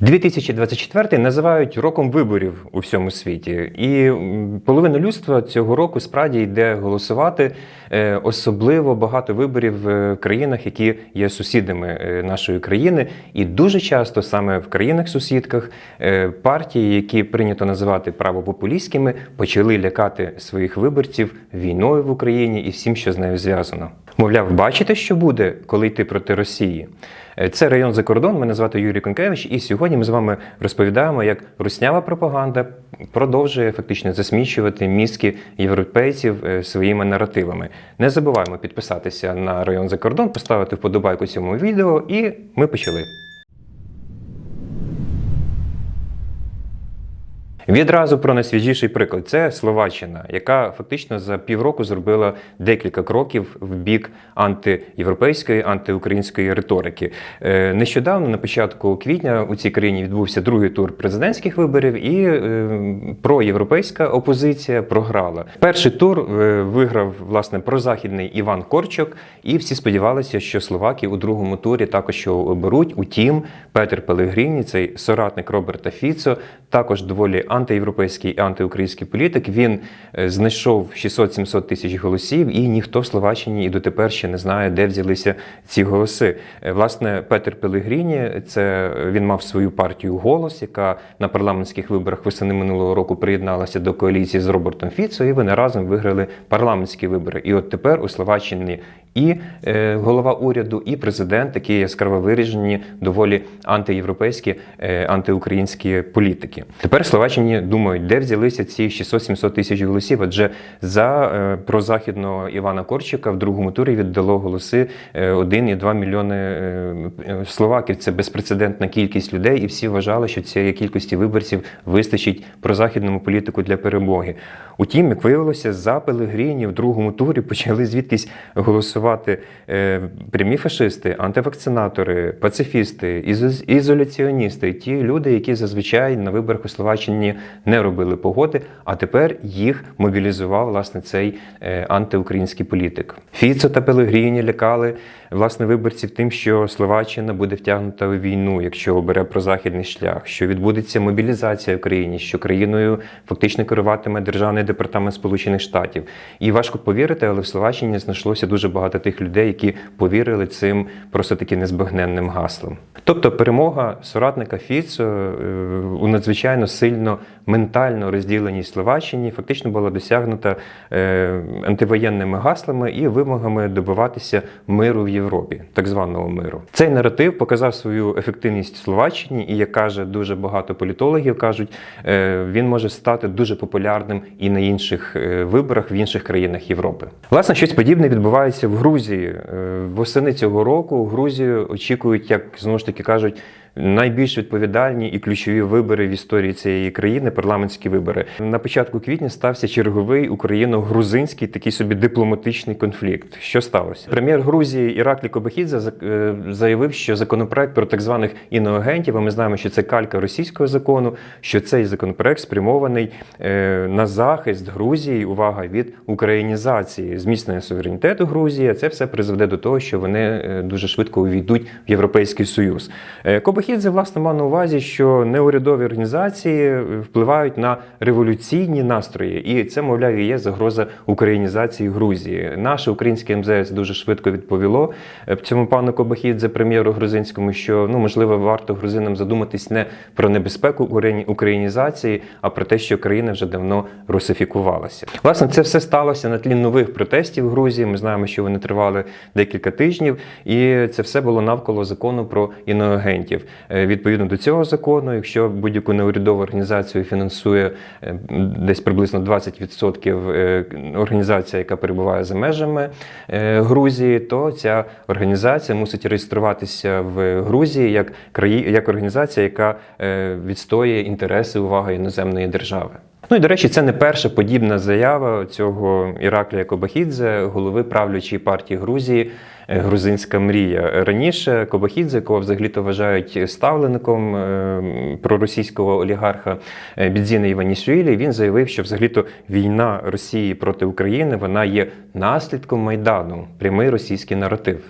2024 називають роком виборів у всьому світі, і половина людства цього року справді йде голосувати. Е, Особливо багато виборів в країнах, які є сусідами е, нашої країни, і дуже часто саме в країнах-сусідках е, партії, які прийнято називати правопопулістськими, почали лякати своїх виборців війною в Україні і всім, що з нею зв'язано. Мовляв, бачите, що буде, коли йти проти Росії? Е, Це район за кордон. Мене звати Юрій Конкевич, і сьогодні ми з вами розповідаємо, як руснява пропаганда продовжує фактично засмічувати мізки європейців е, своїми наративами. Не забуваємо підписатися на район за кордон, поставити вподобайку цьому відео, і ми почали. Відразу про найсвіжіший приклад це Словаччина, яка фактично за півроку зробила декілька кроків в бік антиєвропейської, антиукраїнської риторики. Е, Нещодавно, на початку квітня, у цій країні відбувся другий тур президентських виборів, і е, проєвропейська опозиція програла. Перший тур е, виграв власне прозахідний Іван Корчок, і всі сподівалися, що словаки у другому турі також оберуть. Утім, Петер Пелегріні, цей соратник Роберта Фіцо, також доволі антиєвропейський і антиукраїнський політик. Він е, знайшов 600-700 тисяч голосів, і ніхто в Словаччині і дотепер ще не знає, де взялися ці голоси. Е, Власне, Петер Пелегріні, це він мав свою партію голос, яка на парламентських виборах восени минулого року приєдналася до коаліції з Робертом Фіцо, і вони разом виграли парламентські вибори. І от тепер у Словаччині і е, голова уряду, і президент, такі яскраво виражені, доволі антиєвропейські, е, антиукраїнські політики. Тепер Словаччині думають, де взялися ці 600-700 тисяч голосів. Адже за е, прозахідного Івана Корчика в другому турі віддало голоси е, 1,2 мільйони е, е, словаків. Це безпрецедентна кількість людей, і всі вважали, що цієї кількості виборців вистачить прозахідному політику для перемоги. Утім, як виявилося, за Пелегріні в другому турі почали звідкись голосувати е, прямі фашисти, антивакцинатори, пацифісти, із ізоляціоністи, ті люди, які зазвичай на виборах у Словаччині не робили погоди, а тепер їх мобілізував власне цей е, антиукраїнський політик. Фіцо та Пелегріні лякали власне виборців тим, що Словаччина буде втягнута у війну, якщо обере прозахідний шлях, що відбудеться мобілізація в країні, що країною фактично керуватиме державний департамент Сполучених Штатів. І важко повірити, але в Словаччині знайшлося дуже багато тих людей, які повірили цим просто таки незбагненним гаслам. Тобто перемога соратника Фіцо е, у надзвичайно сильно ментально розділеній Словаччині фактично була досягнута е, антивоєнними гаслами і вимогами добиватися миру в Європі, так званого миру. Цей наратив показав свою ефективність Словаччині, і як каже дуже багато політологів, кажуть, е, він може стати дуже популярним і на інших е, виборах в інших країнах Європи. Власне, щось подібне відбувається в Грузії. Е, Восени цього року Грузію очікують, як знову ж таки кажуть. Найбільш відповідальні і ключові вибори в історії цієї країни парламентські вибори. На початку квітня стався черговий україно-грузинський такий собі дипломатичний конфлікт. Що сталося? Прем'єр Грузії Іраклі Кобахідзе е, заявив, що законопроект про так званих іноагентів, а ми знаємо, що це калька російського закону, що цей законопроект спрямований е, на захист Грузії. Увага від українізації, зміцнення суверенітету Грузії. Це все призведе до того, що вони е, дуже швидко увійдуть в Європейський Союз. Е, Кобахідзе власне мав на увазі, що неурядові організації впливають на революційні настрої, і це, мовляв, і є загроза українізації Грузії. Наше українське МЗС дуже швидко відповіло е, цьому пану Кобахідзе, прем'єру грузинському, що ну можливо варто грузинам задуматись не про небезпеку україні- українізації, а про те, що країна вже давно русифікувалася. Власне, це все сталося на тлі нових протестів в Грузії. Ми знаємо, що вони тривали декілька тижнів, і це все було навколо закону про іноагентів. Е, Відповідно до цього закону, якщо будь-яку неурядову організацію фінансує е, десь приблизно 20% е, організація, яка перебуває за межами Грузії, то ця організація мусить реєструватися в Грузії як краї... як організація, яка відстоює інтереси увага іноземної держави. Ну і до речі, це не перша подібна заява цього Іраклія Кобахідзе, голови правлячої партії Грузії. Грузинська мрія. Раніше Кобахідзе, якого взагалі-то вважають ставлеником е, проросійського олігарха е, Бідзіна Іванішвілі, він заявив, що взагалі-то війна Росії проти України вона є наслідком майдану, прямий російський наратив.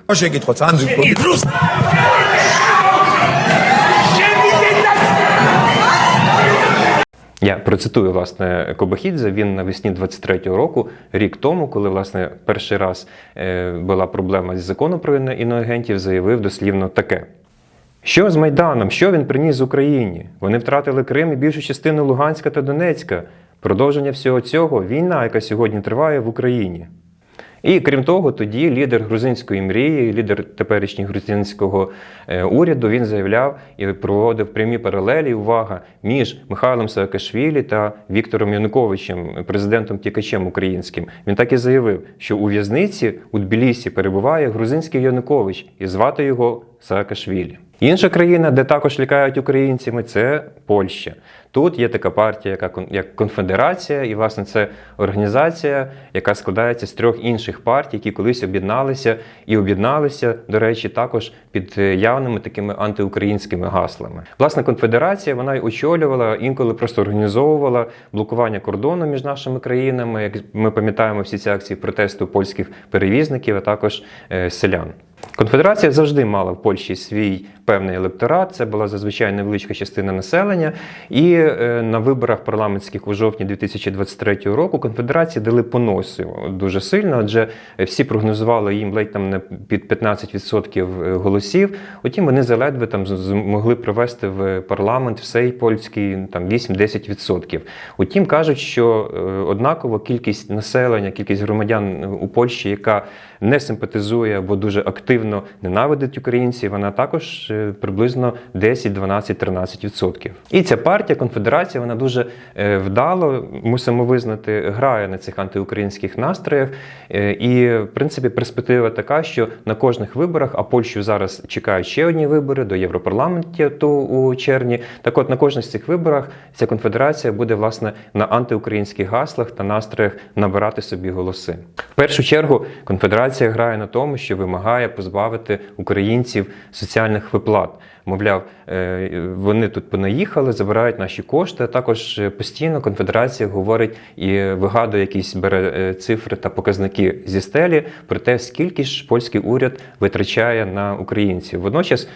Я процитую власне Кобахідзе. Він навесні 23-го року, рік тому, коли власне перший раз е, була проблема з законом про іно- іноагентів, заявив дослівно таке. Що з Майданом? Що він приніс Україні? Вони втратили Крим і більшу частину Луганська та Донецька. Продовження всього цього війна, яка сьогодні триває в Україні. І крім того, тоді лідер грузинської мрії, лідер теперішнього грузинського е, уряду, він заявляв і проводив прямі паралелі. Увага між Михайлом Саакашвілі та Віктором Януковичем, президентом тікачем українським. Він так і заявив, що у в'язниці у Тбілісі перебуває грузинський Янукович, і звати його Саакашвілі. Інша країна, де також лякають українцями, це Польща. Тут є така партія, яка як конфедерація, і власне це організація, яка складається з трьох інших партій, які колись об'єдналися і об'єдналися, до речі, також під е, явними такими антиукраїнськими гаслами. Власне, конфедерація вона й очолювала, інколи просто організовувала блокування кордону між нашими країнами. Як ми пам'ятаємо всі ці акції протесту польських перевізників, а також е, селян. Конфедерація завжди мала в Польщі свій певний електорат. Це була зазвичай невеличка частина населення. І е, на виборах парламентських у жовтні 2023 року конфедерації дали поносу дуже сильно, адже всі прогнозували їм ледь там не під 15% голосів. Утім, вони заледве там змогли привести в парламент всей польський там 8-10%. Утім, кажуть, що е, однаково кількість населення, кількість громадян у Польщі, яка не симпатизує або дуже активно ненавидить українців, вона також е, приблизно 10, 12, 13%. І ця партія, конфедерація, вона дуже е, вдало, мусимо визнати, грає на цих антиукраїнських настроях. Е, І, в принципі, перспектива така, що на кожних виборах, а Польщу зараз чекають ще одні вибори до Європарламенту у червні. Так от на кожних з цих виборах ця конфедерація буде власне на антиукраїнських гаслах та настроях набирати собі голоси. В першу чергу конфедерація грає на тому, що вимагає позбавити українців соціальних виплат. Мовляв, е, вони тут понаїхали, забирають наші кошти. Також е, постійно конфедерація говорить і вигадує якісь бере е, цифри та показники зі стелі про те, скільки ж польський уряд витрачає на українців. Водночас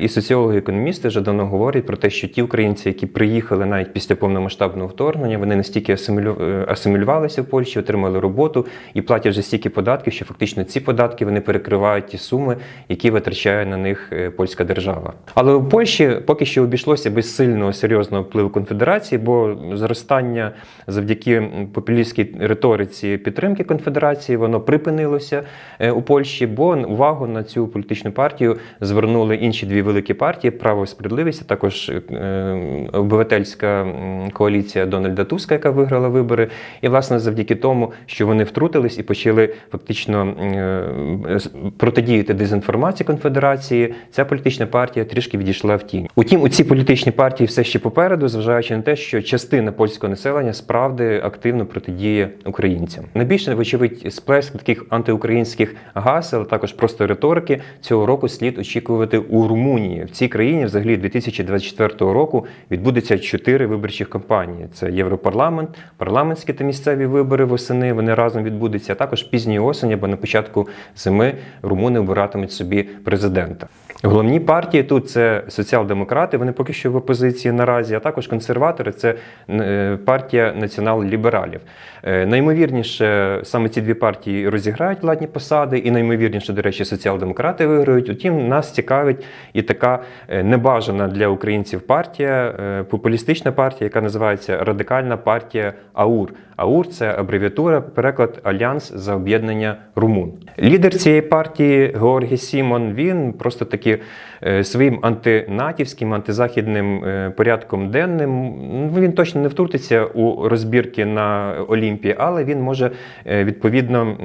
і соціологи, і економісти вже давно говорять про те, що ті українці, які приїхали навіть після повномасштабного вторгнення, вони настільки асимілю- асимілювалися в Польщі, отримали роботу і платять вже стільки податків, що фактично ці податки вони перекривають ті суми, які витрачає на них польська держава. Але у Польщі поки що обійшлося без сильного серйозного впливу конфедерації, бо зростання завдяки популістській риториці підтримки конфедерації воно припинилося е, у Польщі, бо увагу на цю політичну партію звернули інші дві великі партії право і справедливість, а також е, обивательська коаліція Дональда Туска, яка виграла вибори. І власне завдяки тому, що вони втрутились і почали фактично е, протидіяти дезінформації конфедерації, ця політична партія трішки відійшла в тінь. Утім, у ці політичні партії все ще попереду, зважаючи на те, що частина польського населення справді активно протидіє українцям. Найбільше, вочевидь, сплеск таких антиукраїнських гасел, а також просто риторики цього року слід очікувати у Румунії. В цій країні, взагалі, 2024 року відбудеться чотири виборчих кампанії: це Європарламент, парламентські та місцеві вибори восени. Вони разом відбудуться. А також пізньої осені, або на початку зими румуни обиратимуть собі президента. Головні партії тут це соціал-демократи, вони поки що в опозиції наразі, а також консерватори це е, партія націонал-лібералів. Е, Наймовірніше, саме ці дві партії розіграють владні посади, і наймовірніше, до речі, соціал-демократи виграють. Утім, нас цікавить і така е, небажана для українців партія, популістична партія, яка називається Радикальна партія АУР. АУР це абревіатура, переклад Альянс за об'єднання румун. Лідер цієї партії Георгій Сімон. Він просто таки е, своїм антинатівським, антизахідним е, порядком денним. ну, Він точно не втрутиться у розбірки на Олімпії, але він може е, відповідно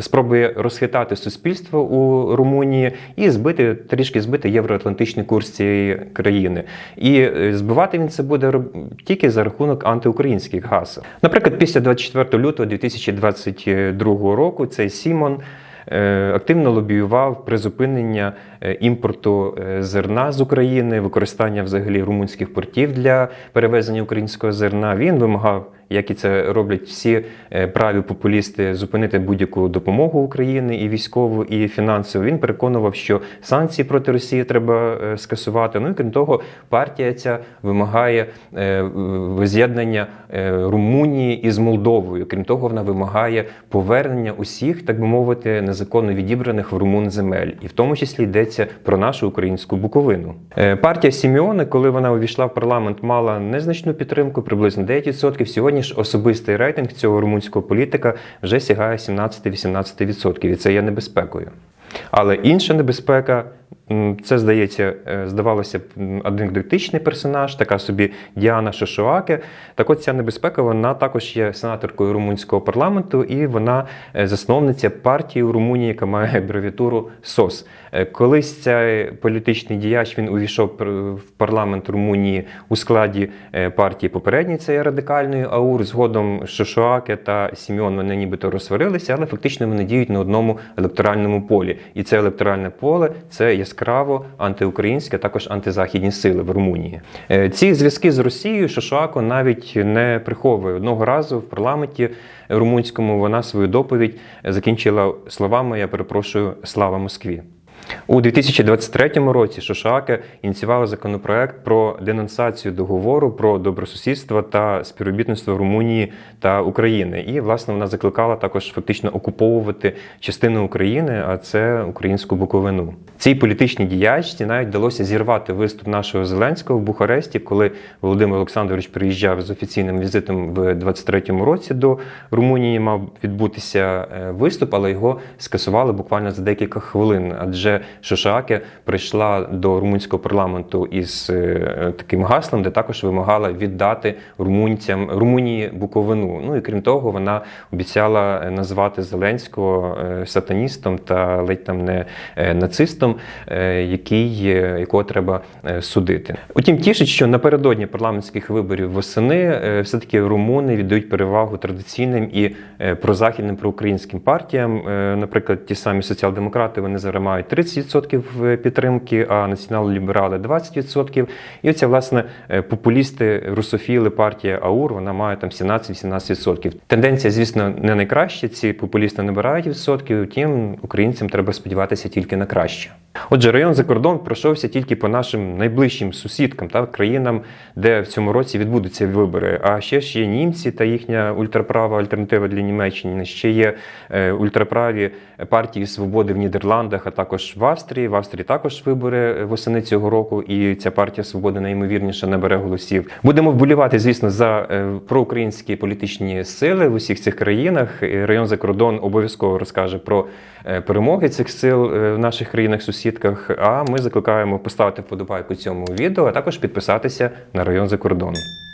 спробує розхитати суспільство у Румунії і збити трішки збити євроатлантичний курс цієї країни. І збивати він це буде тільки за рахунок антиукраїнських гасел. Наприклад, після 24 лютого 2022 року цей Сімон активно лобіював призупинення е, імпорту е, зерна з України, використання взагалі румунських портів для перевезення українського зерна. Він вимагав як і це роблять всі е, праві популісти, зупинити будь-яку допомогу Україні і військову, і фінансову. Він переконував, що санкції проти Росії треба е, скасувати. Ну і крім того, партія ця вимагає е, з'єднання е, Румунії із Молдовою. Крім того, вона вимагає повернення усіх, так би мовити, незаконно відібраних в румун земель, і в тому числі йдеться про нашу українську буковину. Е, Партія Сіміони, коли вона увійшла в парламент, мала незначну підтримку, приблизно 9%. Сьогодні ж особистий рейтинг цього румунського політика вже сягає 17-18%, і це є небезпекою. Але інша небезпека, це здається, е, здавалося б, анекдотичний персонаж, така собі Діана Шошуаке. Так от ця небезпека, вона також є сенаторкою румунського парламенту, і вона е, засновниця партії у Румунії, яка має абревіатуру СОС. Е, Колись цей політичний діяч він увійшов в парламент Румунії у складі партії попередньої, це радикальної АУР. Згодом Шошуаке та Сіміон вони нібито розсварилися, але фактично вони діють на одному електоральному полі. І це електоральне поле це яскраво антиукраїнське, а також антизахідні сили в Румунії. Е, Ці зв'язки з Росією Шошуако навіть не приховує. Одного разу в парламенті румунському вона свою доповідь закінчила словами: Я перепрошую, слава Москві. У 2023 році Шошаке ініціювала законопроект про денонсацію договору про добросусідство та співробітництво Румунії та України. І власне вона закликала також фактично окуповувати частину України, а це українську Буковину. Цій політичній діячці навіть вдалося зірвати виступ нашого Зеленського в Бухаресті, коли Володимир Олександрович приїжджав з офіційним візитом в 23-му році до Румунії. Мав відбутися е, виступ, але його скасували буквально за декілька хвилин. Адже Шошаке прийшла до румунського парламенту із е, таким гаслом, де також вимагала віддати румунцям Румунії Буковину. Ну і крім того, вона обіцяла е, назвати Зеленського е, сатаністом та ледь там не нацистом, який, якого треба судити. Утім, тішить, що напередодні парламентських виборів восени е, все-таки румуни віддають перевагу традиційним і прозахідним проукраїнським партіям. Е, Наприклад, ті самі соціал-демократи вони зараз мають 30% підтримки, а націонал-ліберали 20%. І оця, власне, е, популісти, русофіли, партія АУР, вона має там 17-18%. Тенденція, звісно, не найкраща. Ці популісти набирають відсотків, втім, українцям треба сподіватися тільки на краще. Отже, район за кордон пройшовся тільки по нашим найближчим сусідкам та країнам, де в цьому році відбудуться вибори. А ще ж є німці та їхня ультраправа альтернатива для Німеччини. Ще є е, ультраправі партії свободи в Нідерландах, а також в Австрії. В Австрії також вибори восени цього року, і ця партія свободи найімовірніше набере голосів. Будемо вболівати, звісно, за е, проукраїнські політичні сили в усіх цих країнах. Район за кордон обов'язково розкаже про е, перемоги цих сил е, в наших країнах-сусідках. А ми закликаємо поставити вподобайку цьому відео, а також підписатися на район за кордоном.